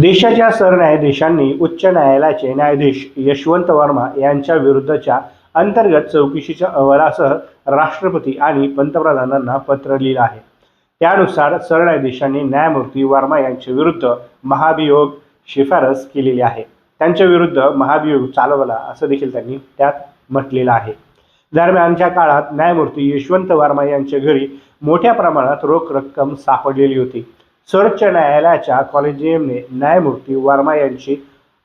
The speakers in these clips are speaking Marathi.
देशाच्या सरन्यायाधीशांनी उच्च न्यायालयाचे न्यायाधीश यशवंत वर्मा यांच्या विरुद्धच्या अंतर्गत चौकशीच्या अहवालासह राष्ट्रपती आणि पंतप्रधानांना पत्र लिहिलं आहे. त्यानुसार सरन्यायाधीशांनी न्यायमूर्ती वर्मा यांच्या विरुद्ध महाभियोग शिफारस केलेली आहे. त्यांच्या विरुद्ध महाभियोग चालवला असं देखील त्यांनी त्यात म्हटलेलं आहे. दरम्यानच्या काळात न्यायमूर्ती यशवंत वर्मा यांच्या घरी मोठ्या प्रमाणात रोख रक्कम सापडलेली होती. सर्वोच्च न्यायालयाच्या कॉलेजियमने न्यायमूर्ती वर्मा यांची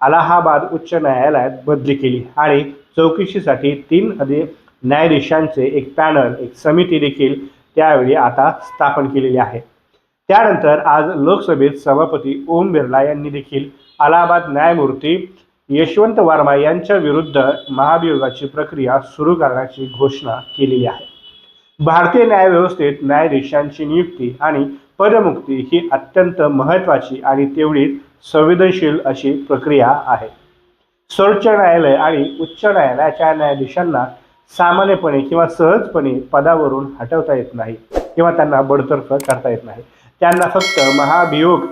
अलाहाबाद उच्च न्यायालयात बदली केली आणि चौकशीसाठी तीन अधि न्यायाधीशांचे एक पॅनल एक समिती देखील त्यावेळी आता स्थापन केलेली आहे. त्यानंतर आज लोकसभेत सभापती ओम बिर्ला यांनी देखील अलाहाबाद न्यायमूर्ती यशवंत वर्मा यांच्या विरुद्ध महाभियोगाची प्रक्रिया सुरू करण्याची घोषणा केलेली आहे. भारतीय न्यायव्यवस्थेत न्यायाधीशांची नियुक्ती आणि पदमुक्ती ही अत्यंत महत्त्वाची आणि तेवढीच संवेदनशील अशी प्रक्रिया आहे. सर्वोच्च न्यायालय आणि उच्च न्यायालयाच्या न्यायाधीशांना सामान्यपणे किंवा सहजपणे पदावरून हटवता येत नाही किंवा त्यांना बडतर्फ करता येत नाही. त्यांना फक्त महाभियोग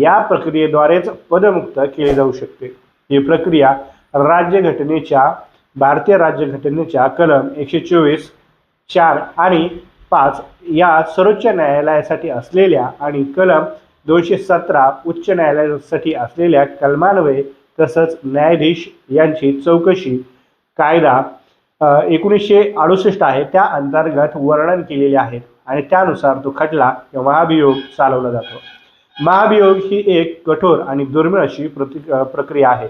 या प्रक्रियेद्वारेच पदमुक्त केले जाऊ शकते. ही प्रक्रिया राज्यघटनेच्या भारतीय राज्यघटनेच्या कलम एकशे चोवीस चार आणि पाच या सर्वोच्च न्यायालयासाठी असलेल्या आणि कलम दोनशे सतरा उच्च न्यायालयासाठी असलेल्या कलमान्वये तसंच न्यायाधीश यांची चौकशी कायदा एकोणीसशे अडुसष्ट आहे. त्या अंतर्गत वर्णन केलेले आहेत आणि त्यानुसार तो खटला किंवा महाभियोग चालवला जातो. महाभियोग ही एक कठोर आणि दुर्मिळ अशी प्रति प्रक्रिया आहे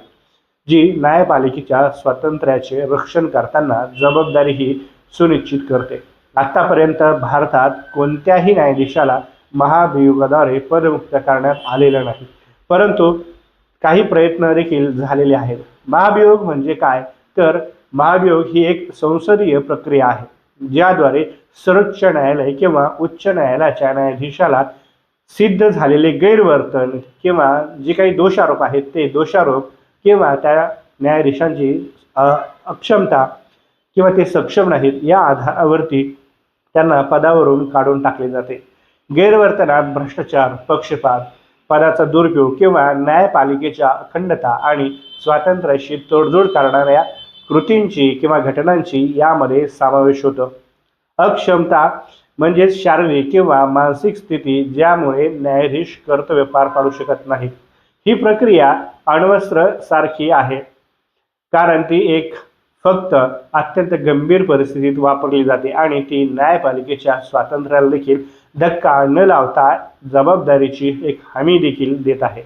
जी न्यायपालिकेच्या स्वातंत्र्याचे रक्षण करताना जबाबदारी ही सुनिश्चित करते. आत्तापर्यंत भारतात कोणत्याही न्यायाधीशाला महाभियोगाद्वारे पदमुक्त करण्यात आलेलं नाही. परंतु काही प्रयत्न देखील झालेले आहेत. महाभियोग म्हणजे काय? तर महाभियोग ही एक संसदीय प्रक्रिया आहे ज्याद्वारे सर्वोच्च न्यायालय किंवा उच्च न्यायालयाच्या न्यायाधीशाला सिद्ध झालेले गैरवर्तन किंवा जे काही दोषारोप आहेत ते दोषारोप किंवा त्या न्यायाधीशांची अक्षमता किंवा ते सक्षम नाहीत या आधारावरती त्यांना पदावरून काढून टाकले जाते. गैरवर्तनात भ्रष्टाचार पक्षपात पदाचा दुरुपयोग किंवा न्यायपालिकेच्या अखंडता आणि स्वातंत्र्याशी तोडजोड करणाऱ्या कृतींची किंवा घटनांची यामध्ये समावेश होतो. अक्षमता म्हणजेच शारीरिक किंवा मानसिक स्थिती ज्यामुळे न्यायाधीश कर्तव्य पार पाडू शकत नाही ही प्रक्रिया अण्वस्त्र सारखी आहे. कारण ती एक फक्त अत्यंत गंभीर परिस्थितीत वापरली जाते आणि ती न्यायपालिकेच्या स्वातंत्र्याला देखील धक्का न लावता जबाबदारीची एक हमी देखील देत आहे.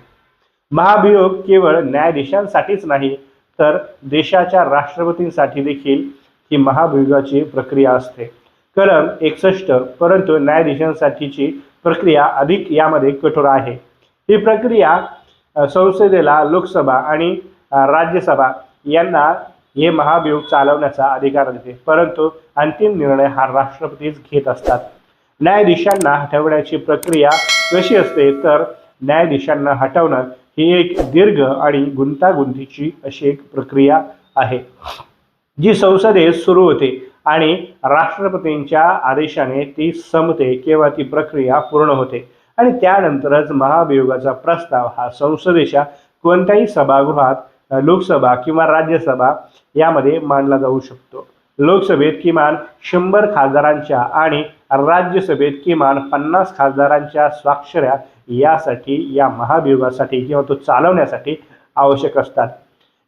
महाभियोग केवळ न्यायाधीशांसाठीच नाही तर देशाच्या राष्ट्रपतींसाठी देखील ही महाभियोगाची प्रक्रिया असते. कलम एकसष्ट परंतु न्यायाधीशांसाठीची प्रक्रिया अधिक यामध्ये कठोर आहे. ही प्रक्रिया संसदेला लोकसभा आणि राज्यसभा यांना हे महाभियोग चालवण्याचा अधिकार देते. परंतु अंतिम निर्णय हा राष्ट्रपतीच घेत असतात. न्यायाधीशांना हटवण्याची प्रक्रिया कशी असते? तर न्यायाधीशांना हटवणं ही एक दीर्घ आणि गुंतागुंतीची अशी एक प्रक्रिया आहे जी संसदेत सुरू होते आणि राष्ट्रपतींच्या आदेशाने ती संपते किंवा ती प्रक्रिया पूर्ण होते. आणि त्यानंतरच महाभियोगाचा प्रस्ताव हा संसदेच्या कोणत्याही सभागृहात लोकसभा किंवा राज्यसभा यामध्ये मांडला जाऊ शकतो. लोकसभेत किमान शंभर खासदारांच्या आणि राज्यसभेत किमान पन्नास खासदारांच्या स्वाक्षऱ्या यासाठी या महाभियोगासाठी किंवा तो चालवण्यासाठी आवश्यक असतात.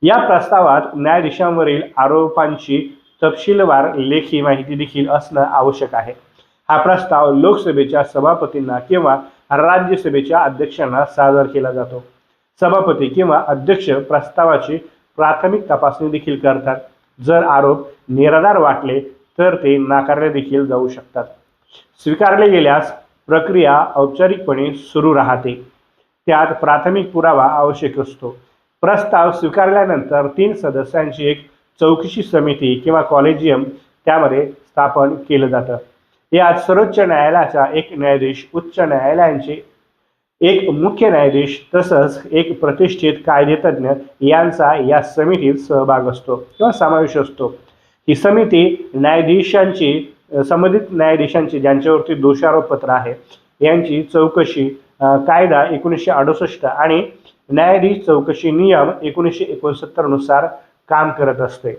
या प्रस्तावात न्यायाधीशांवरील आरोपांची तपशीलवार लेखी माहिती देखील असणं आवश्यक आहे. हा प्रस्ताव लोकसभेच्या सभापतींना किंवा राज्यसभेच्या अध्यक्षांना सादर केला जातो. सभापती किंवा अध्यक्ष प्रस्तावाची प्राथमिक तपासणी देखील करतात. जर आरोप निराधार वाटले तर ते नाकारले देखील जाऊ शकतात. स्वीकारले गेल्यास प्रक्रिया औपचारिकपणे सुरू राहते. त्यात प्राथमिक पुरावा आवश्यक असतो. प्रस्ताव स्वीकारल्यानंतर तीन सदस्यांची एक चौकशी समिती किंवा कॉलेजियम त्यामध्ये स्थापन केलं जातं. यात सर्वोच्च न्यायालयाचा एक न्यायाधीश उच्च न्यायालयांचे एक मुख्य न्यायाधीश तसंच एक प्रतिष्ठित कायदेतज्ञ यांचा या समितीत सहभाग असतो किंवा समावेश असतो. ही समिती न्यायाधीशांची संबंधित न्यायाधीशांची ज्यांच्यावरती दोषारोपपत्र आहे यांची चौकशी कायदा एकोणीसशे अडुसष्ट आणि न्यायाधीश चौकशी नियम एकोणीसशे एकोणसत्तरनुसार काम करत असते.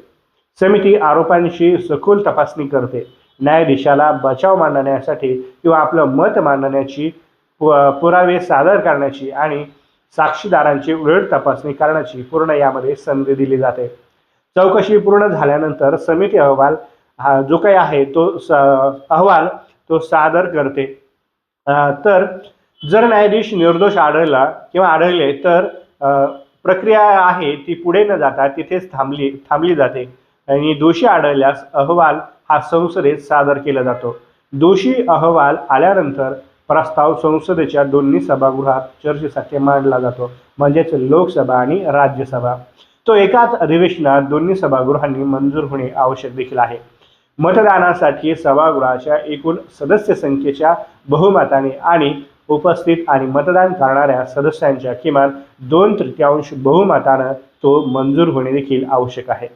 समिती आरोपांची सखोल तपासणी करते. न्यायाधीशाला बचाव मांडण्यासाठी किंवा आपलं मत मांडण्याची पुरावे सादर करण्याची आणि साक्षीदारांची उलट तपासणी करण्याची पूर्ण यामध्ये संधी दिली जाते. चौकशी पूर्ण झाल्यानंतर समिती अहवाल हा जो काही आहे तो स अहवाल तो सादर करते. तर जर न्यायाधीश निर्दोष आढळला किंवा आढळले तर प्रक्रिया आहे ती पुढे न जाता तिथेच थांबली थांबली जाते आणि दोषी आढळल्यास अहवाल हा संसदेत सादर केला जातो. दोषी अहवाल आल्यानंतर प्रस्ताव संसदेच्या दोन्ही सभागृहात चर्चेसाठी मांडला जातो. म्हणजेच लोकसभा आणि राज्यसभा. तो एकाच अधिवेशनात दोन्ही सभागृहांनी मंजूर होणे आवश्यक देखील आहे. मतदानासाठी सभागृहाच्या एकूण सदस्य संख्येच्या बहुमताने आणि उपस्थित आणि मतदान करणाऱ्या सदस्यांच्या किमान दोन तृतीयांश बहुमतानं तो मंजूर होणे देखील आवश्यक आहे.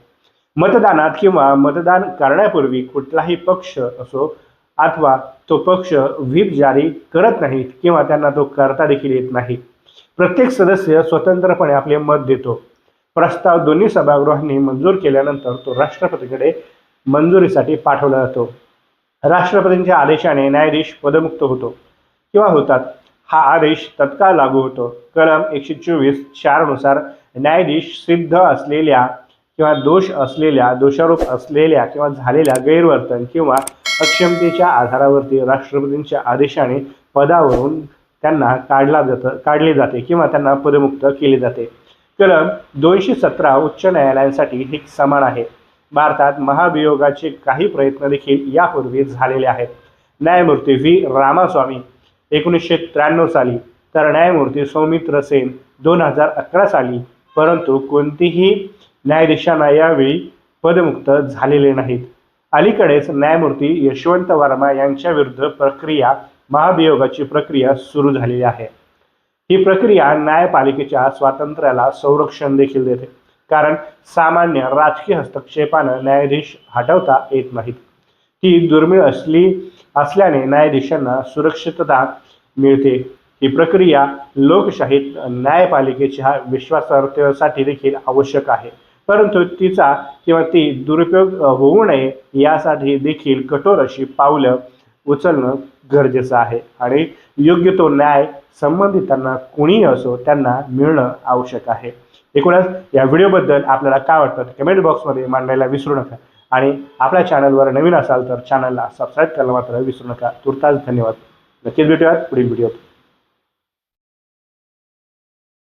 मतदानात किंवा मतदान करण्यापूर्वी कुठलाही पक्ष असो अथवा तो पक्ष व्हीप जारी करत नाहीत किंवा त्यांना तो करता देखील येत नाही. प्रत्येक सदस्य स्वतंत्रपणे आपले मत देतो. प्रस्ताव दोन्ही सभागृहांनी मंजूर केल्यानंतर तो राष्ट्रपतीकडे मंजुरीसाठी पाठवला जातो. राष्ट्रपतींच्या आदेशाने न्यायाधीश पदमुक्त होतो किंवा होतात. हा आदेश तत्काळ लागू होतो. कलम एकशे चोवीस चारनुसार न्यायाधीश सिद्ध असलेल्या किंवा दोष असलेल्या दोषारोप असलेल्या किंवा झालेल्या गैरवर्तन किंवा अक्षमतेच्या आधारावरती राष्ट्रपतींच्या आदेशाने पदावरून त्यांना काढला जातं काढले जाते किंवा त्यांना पदमुक्त केले जाते. कलम दोनशे सतरा उच्च न्यायालयांसाठी हे समान आहे. भारतात महाभियोगाचे काही प्रयत्न देखील यापूर्वी झालेले आहेत. न्यायमूर्ती व्ही. रामास्वामी एकोणीसशे त्र्याण्णव साली तर न्यायमूर्ती सौमित्र सेन दोन हजार अकरा साली परंतु कोणतीही न्यायाधीशांना यावेळी पदमुक्त झालेले नाहीत. अलीकडेच न्यायमूर्ती यशवंत वर्मा यांच्या विरुद्ध प्रक्रिया महाभियोगाची प्रक्रिया सुरू झालेली आहे. ही प्रक्रिया न्यायपालिकेच्या स्वातंत्र्याला संरक्षण देखील देते कारण सामान्य राजकीय हस्तक्षेपानं न्यायाधीश हटवता येत नाहीत. ती दुर्मिळ असली असल्याने न्यायाधीशांना सुरक्षितता मिळते. ही प्रक्रिया लोकशाहीत न्यायपालिकेच्या विश्वासार्हतेसाठी देखील आवश्यक आहे. परंतु तिचा किंवा ती दुरुपयोग होऊ नये यासाठी देखील कठोर अशी पावलं उचलणं गरजेचं आहे. आणि योग्य तो न्याय संबंधितांना कोणीही असो त्यांना मिळणं आवश्यक आहे. एकूणच या व्हिडिओबद्दल आपल्याला काय वाटतं कमेंट बॉक्समध्ये मांडायला विसरू नका. आणि आपल्या चॅनलवर नवीन असाल तर चॅनलला सबस्क्राईब करायला मात्र विसरू नका. तुर्तास धन्यवाद. नक्कीच भेटूयात पुढील व्हिडिओत.